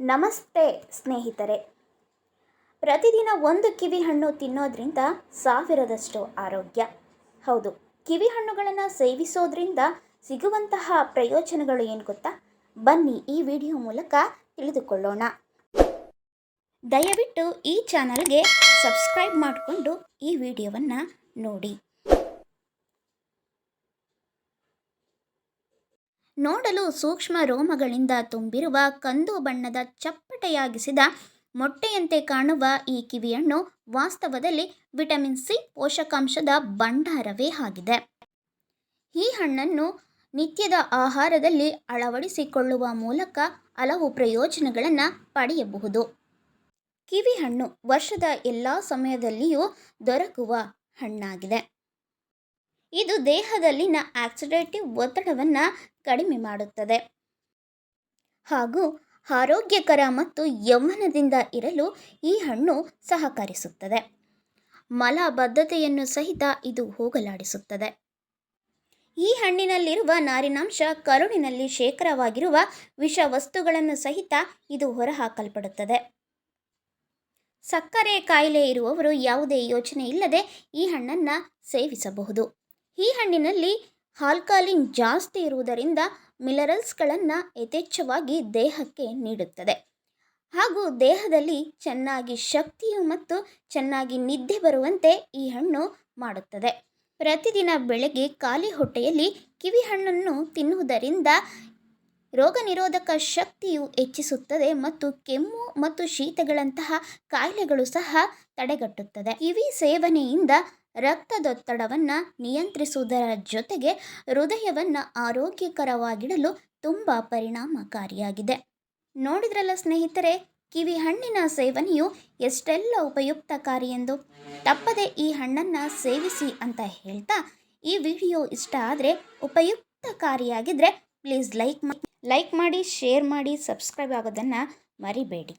ನಮಸ್ತೆ ಸ್ನೇಹಿತರೆ. ಪ್ರತಿದಿನ ಒಂದು ಕಿವಿ ಹಣ್ಣು ತಿನ್ನೋದ್ರಿಂದ ಸಾವಿರದಷ್ಟು ಆರೋಗ್ಯ. ಹೌದು, ಕಿವಿ ಹಣ್ಣುಗಳನ್ನು ಸೇವಿಸೋದ್ರಿಂದ ಸಿಗುವಂತಹ ಪ್ರಯೋಜನಗಳು ಏನು ಗೊತ್ತಾ? ಬನ್ನಿ ಈ ವಿಡಿಯೋ ಮೂಲಕ ತಿಳಿದುಕೊಳ್ಳೋಣ. ದಯವಿಟ್ಟು ಈ ಚಾನಲ್ಗೆ ಸಬ್ಸ್ಕ್ರೈಬ್ ಮಾಡಿಕೊಂಡು ಈ ವಿಡಿಯೋವನ್ನು ನೋಡಿ. ನೋಡಲು ಸೂಕ್ಷ್ಮ ರೋಮಗಳಿಂದ ತುಂಬಿರುವ ಕಂದು ಬಣ್ಣದ ಚಪ್ಪಟೆಯಾಗಿಸಿದ ಮೊಟ್ಟೆಯಂತೆ ಕಾಣುವ ಈ ಕಿವಿಯನ್ನು ವಾಸ್ತವದಲ್ಲಿ ವಿಟಮಿನ್ ಸಿ ಪೋಷಕಾಂಶದ ಭಂಡಾರವೇ ಆಗಿದೆ. ಈ ಹಣ್ಣನ್ನು ನಿತ್ಯದ ಆಹಾರದಲ್ಲಿ ಅಳವಡಿಸಿಕೊಳ್ಳುವ ಮೂಲಕ ಹಲವು ಪ್ರಯೋಜನಗಳನ್ನು ಪಡೆಯಬಹುದು. ಕಿವಿ ಹಣ್ಣು ವರ್ಷದ ಎಲ್ಲ ಸಮಯದಲ್ಲಿಯೂ ದೊರಕುವ ಹಣ್ಣಾಗಿದೆ. ಇದು ದೇಹದಲ್ಲಿನ ಆಕ್ಸಿಡೇಟಿವ್ ಒತ್ತಡವನ್ನು ಕಡಿಮೆ ಮಾಡುತ್ತದೆ. ಹಾಗೂ ಆರೋಗ್ಯಕರ ಮತ್ತು ಯೌವನದಿಂದ ಇರಲು ಈ ಹಣ್ಣು ಸಹಕರಿಸುತ್ತದೆ. ಮಲಬದ್ಧತೆಯನ್ನು ಸಹಿತ ಇದು ಹೋಗಲಾಡಿಸುತ್ತದೆ. ಈ ಹಣ್ಣಿನಲ್ಲಿರುವ ನಾರಿನಾಂಶ ಕರುಳಿನಲ್ಲಿ ಶೇಖರವಾಗಿರುವ ವಿಷ ವಸ್ತುಗಳನ್ನು ಸಹಿತ ಇದು ಹೊರಹಾಕಲ್ಪಡುತ್ತದೆ. ಸಕ್ಕರೆ ಕಾಯಿಲೆ ಇರುವವರು ಯಾವುದೇ ಯೋಚನೆ ಇಲ್ಲದೆ ಈ ಹಣ್ಣನ್ನು ಸೇವಿಸಬಹುದು. ಈ ಹಣ್ಣಿನಲ್ಲಿ ಆಲ್ಕಾಲಿನ್ ಜಾಸ್ತಿ ಇರುವುದರಿಂದ ಮಿನರಲ್ಸ್ಗಳನ್ನು ಯಥೇಚ್ಛವಾಗಿ ದೇಹಕ್ಕೆ ನೀಡುತ್ತದೆ. ಹಾಗೂ ದೇಹದಲ್ಲಿ ಚೆನ್ನಾಗಿ ಶಕ್ತಿಯು ಮತ್ತು ಚೆನ್ನಾಗಿ ನಿದ್ದೆ ಬರುವಂತೆ ಈ ಹಣ್ಣು ಮಾಡುತ್ತದೆ. ಪ್ರತಿದಿನ ಬೆಳಗ್ಗೆ ಖಾಲಿ ಹೊಟ್ಟೆಯಲ್ಲಿ ಕಿವಿ ಹಣ್ಣನ್ನು ತಿನ್ನುವುದರಿಂದ ರೋಗ ನಿರೋಧಕ ಶಕ್ತಿಯು ಹೆಚ್ಚಿಸುತ್ತದೆ ಮತ್ತು ಕೆಮ್ಮು ಮತ್ತು ಶೀತಗಳಂತಹ ಕಾಯಿಲೆಗಳು ಸಹ ತಡೆಗಟ್ಟುತ್ತದೆ. ಕಿವಿ ಸೇವನೆಯಿಂದ ರಕ್ತದೊತ್ತಡವನ್ನು ನಿಯಂತ್ರಿಸುವುದರ ಜೊತೆಗೆ ಹೃದಯವನ್ನು ಆರೋಗ್ಯಕರವಾಗಿಡಲು ತುಂಬ ಪರಿಣಾಮಕಾರಿಯಾಗಿದೆ. ನೋಡಿದ್ರಲ್ಲ ಸ್ನೇಹಿತರೆ, ಕಿವಿ ಹಣ್ಣಿನ ಸೇವನೆಯು ಎಷ್ಟೆಲ್ಲ ಉಪಯುಕ್ತಕಾರಿ ಎಂದು? ತಪ್ಪದೆ ಈ ಹಣ್ಣನ್ನು ಸೇವಿಸಿ ಅಂತ ಹೇಳ್ತಾ ಈ ವಿಡಿಯೋ ಇಷ್ಟ ಆದರೆ ಉಪಯುಕ್ತಕಾರಿಯಾಗಿದ್ದರೆ ಪ್ಲೀಸ್ ಲೈಕ್ ಲೈಕ್ ಮಾಡಿ, ಶೇರ್ ಮಾಡಿ, ಸಬ್ಸ್ಕ್ರೈಬ್ ಆಗೋದನ್ನು ಮರಿಬೇಡಿ.